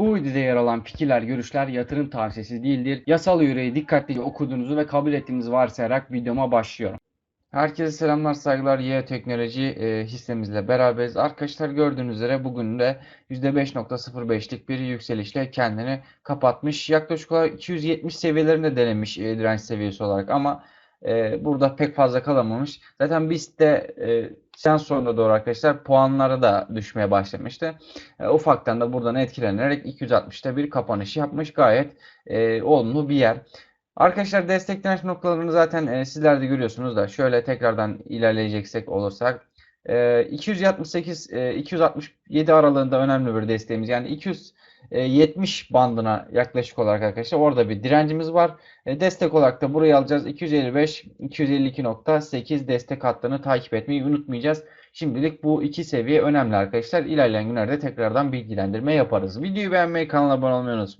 Bu videoda yer alan fikirler, görüşler yatırım tavsiyesi değildir. Yasal yüreği dikkatlice okuduğunuzu ve kabul ettiğinizi varsayarak videoma başlıyorum. Herkese selamlar, saygılar. Y Teknoloji e, hissemizle beraberiz. Arkadaşlar gördüğünüz üzere bugün de %5.05'lik bir yükselişle kendini kapatmış. Yaklaşık olarak 270 seviyelerinde denemiş e, direnç seviyesi olarak ama e, burada pek fazla kalamamış. Zaten BIST'te e, sen sonuna doğru arkadaşlar puanları da düşmeye başlamıştı. E, ufaktan da buradan etkilenerek 260'ta bir kapanış yapmış. Gayet e, olumlu bir yer. Arkadaşlar destek direnç noktalarını zaten e, sizler de görüyorsunuz da şöyle tekrardan ilerleyeceksek olursak e, 268 e, 267 aralığında önemli bir desteğimiz. Yani 270 bandına yaklaşık olarak arkadaşlar orada bir direncimiz var. E, destek olarak da burayı alacağız. 255 252.8 destek hattını takip etmeyi unutmayacağız. Şimdilik bu iki seviye önemli arkadaşlar. İlerleyen günlerde tekrardan bilgilendirme yaparız. Videoyu beğenmeyi, kanala abone olmayı unutmayın.